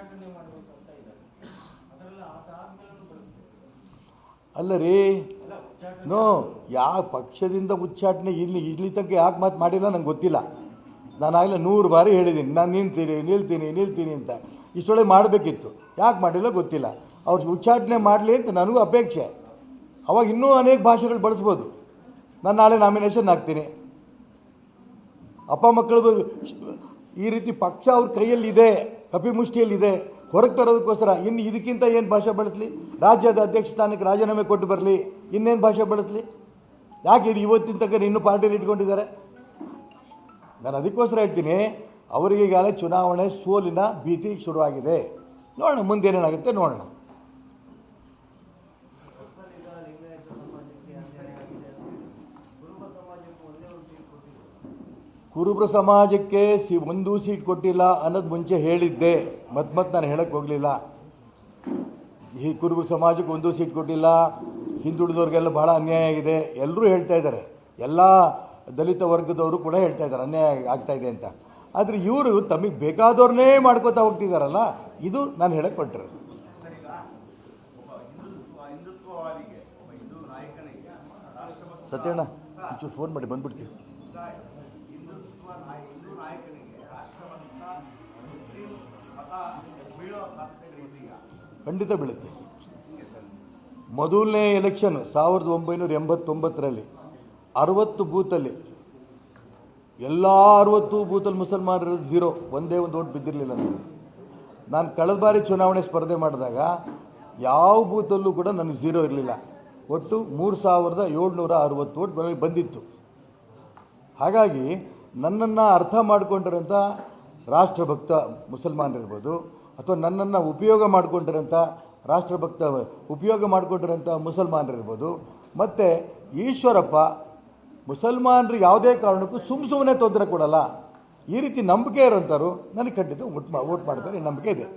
ಉಚ್ಚಾಟನೆ ಮಾಡಬೇಕು ಅಂತ ಇದ್ದಾರೆ ಅದರಲ್ಲಿ ಅದಾದ್ಮೇಲೆ ಬರುತ್ತೆ. ಅಲ್ಲ ರೀ ನೋ ಯಾವ ಪಕ್ಷದಿಂದ ಉಚ್ಚಾಟನೆ ಇಲ್ಲಿ ಇಲ್ಲಿ ತನಕ ಯಾಕೆ ಮಾತು ಮಾಡಿಲ್ಲ ನಂಗೆ ಗೊತ್ತಿಲ್ಲ. ನಾನು ಆಗಲೇ ನೂರು ಬಾರಿ ಹೇಳಿದ್ದೀನಿ ನಾನು ನಿಲ್ತೀನಿ ನಿಲ್ತೀನಿ ನಿಲ್ತೀನಿ ಅಂತ. ಇಷ್ಟೊಳಗೆ ಮಾಡಬೇಕಿತ್ತು. ಯಾಕೆ ಮಾಡಿಲ್ಲ ಗೊತ್ತಿಲ್ಲ. ಅವ್ರು ಉಚ್ಚಾಟನೆ ಮಾಡಲಿ ಅಂತ ನನಗೂ ಅಪೇಕ್ಷೆ. ಅವಾಗ ಇನ್ನೂ ಅನೇಕ ಭಾಷೆಗಳು ಬಳಸ್ಬೋದು. ನಾನು ನಾಳೆ ನಾಮಿನೇಷನ್ ಹಾಕ್ತೀನಿ. ಅಪ್ಪ ಮಕ್ಕಳು ಈ ರೀತಿ ಪಕ್ಷ ಅವ್ರ ಕೈಯಲ್ಲಿದೆ. ಕಪಿಮುಷ್ಟಿಯಲ್ಲಿದೆ. ಹೊರಗೆ ತರೋದಕ್ಕೋಸ್ಕರ ಇನ್ನು ಇದಕ್ಕಿಂತ ಏನು ಭಾಷೆ ಬಳಸಲಿ? ರಾಜ್ಯದ ಅಧ್ಯಕ್ಷ ಸ್ಥಾನಕ್ಕೆ ರಾಜೀನಾಮೆ ಕೊಟ್ಟು ಬರಲಿ. ಇನ್ನೇನು ಭಾಷೆ ಬಳಸಲಿ? ಯಾಕೆ ಇವತ್ತಿನ ತನಕ ಇನ್ನೂ ಪಾರ್ಟಿಯಲ್ಲಿ ಇಟ್ಕೊಂಡಿದ್ದಾರೆ? ನಾನು ಅದಕ್ಕೋಸ್ಕರ ಹೇಳ್ತೀನಿ ಅವರಿಗೆ ಈಗಾಗಲೇ ಚುನಾವಣೆ ಸೋಲಿನ ಭೀತಿ ಶುರುವಾಗಿದೆ. ನೋಡೋಣ, ಮುಂದೇನೇನಾಗುತ್ತೆ ನೋಡೋಣ ಈಗ ಲಿಂಗಾಯತ ಸಮಾಜಕ್ಕೆ ಅನ್ಯಾಯ ಆಗಿದೆ ಕುರುಬ ಸಮಾಜಕ್ಕೆ ಒಂದೇ ಒಂದು ಸೀಟ್ ಕೊಟ್ಟಿದ್ರು ಕುರುಬರ ಸಮಾಜಕ್ಕೆ ಸಿ ಒಂದು ಸೀಟ್ ಕೊಟ್ಟಿಲ್ಲ ಅನ್ನೋದು ಮುಂಚೆ ಹೇಳಿದ್ದೆ. ಮತ್ತೆ ಮತ್ತೆ ನಾನು ಹೇಳಕ್ಕೆ ಹೋಗಲಿಲ್ಲ. ಈ ಕುರುಬರ ಸಮಾಜಕ್ಕೆ ಒಂದು ಸೀಟ್ ಕೊಟ್ಟಿಲ್ಲ. ಹಿಂದುಳಿದವ್ರಿಗೆಲ್ಲ ಭಾಳ ಅನ್ಯಾಯ ಆಗಿದೆ. ಎಲ್ಲರೂ ಹೇಳ್ತಾ ಇದ್ದಾರೆ. ಎಲ್ಲ ದಲಿತ ವರ್ಗದವರು ಕೂಡ ಹೇಳ್ತಾ ಇದ್ದಾರೆ. ಅನ್ಯಾಯ ಆಗ್ತಾ ಇದೆ ಅಂತ. ಆದರೆ ಇವರು ತಮಗೆ ಬೇಕಾದವ್ರನ್ನೇ ಮಾಡ್ಕೋತಾ ಹೋಗ್ತಿದ್ದಾರಲ್ಲ ಇದು ನಾನು ಹೇಳಕ್ಕೆ ಕೊಟ್ಟರು ಸತ್ಯಣ್ಣ ಒಂಚೂರು ಫೋನ್ ಮಾಡಿ ಬಂದ್ಬಿಡ್ತೀವಿ. ಹಿಂದೂ ನಾಯಕನಿಗೆ ಖಂಡಿತ ಬೀಳುತ್ತೆ. ಮೊದಲನೇ ಎಲೆಕ್ಷನ್ ಸಾವಿರದ ಒಂಬೈನೂರ ಎಂಬತ್ತೊಂಬತ್ತರಲ್ಲಿ ಅರವತ್ತು ಬೂತಲ್ಲಿ ಎಲ್ಲ ಅರವತ್ತು ಬೂತಲ್ಲಿ ಮುಸಲ್ಮಾನರು ಝೀರೋ ಒಂದೇ ಒಂದು ಓಟ್ ಬಿದ್ದಿರಲಿಲ್ಲ ನನಗೆ. ನಾನು ಕಳೆದ ಬಾರಿ ಚುನಾವಣೆ ಸ್ಪರ್ಧೆ ಮಾಡಿದಾಗ ಯಾವ ಬೂತಲ್ಲೂ ಕೂಡ ನನಗೆ ಝೀರೋ ಇರಲಿಲ್ಲ. ಒಟ್ಟು ಮೂರು ಸಾವಿರದ ಏಳ್ನೂರ ಅರವತ್ತು ಓಟ್ ಬಂದಿತ್ತು. ಹಾಗಾಗಿ ನನ್ನನ್ನು ಅರ್ಥ ಮಾಡಿಕೊಂಡಿರೋಂಥ ರಾಷ್ಟ್ರಭಕ್ತ ಮುಸಲ್ಮಾನರಿರ್ಬೋದು, ಅಥವಾ ನನ್ನನ್ನು ಉಪಯೋಗ ಮಾಡಿಕೊಂಡಿರೋಂಥ ರಾಷ್ಟ್ರಭಕ್ತ ಉಪಯೋಗ ಮಾಡಿಕೊಂಡಿರೋಂಥ ಮುಸಲ್ಮಾನರಿರ್ಬೋದು. ಮತ್ತು ಈಶ್ವರಪ್ಪ ಮುಸಲ್ಮಾನರಿಗೆ ಯಾವುದೇ ಕಾರಣಕ್ಕೂ ಸುಮ್ಮ ಸುಮ್ಮನೆ ತೊಂದರೆ ಕೊಡಲ್ಲ. ಈ ರೀತಿ ನಂಬಿಕೆ ಇರೋಂಥವ್ರು ನನಗೆ ಖಂಡಿತ ಓಟ್ ಮಾ ಓಟ್ ಮಾಡ್ತಾರೆ, ನಂಬಿಕೆ ಇದೆ.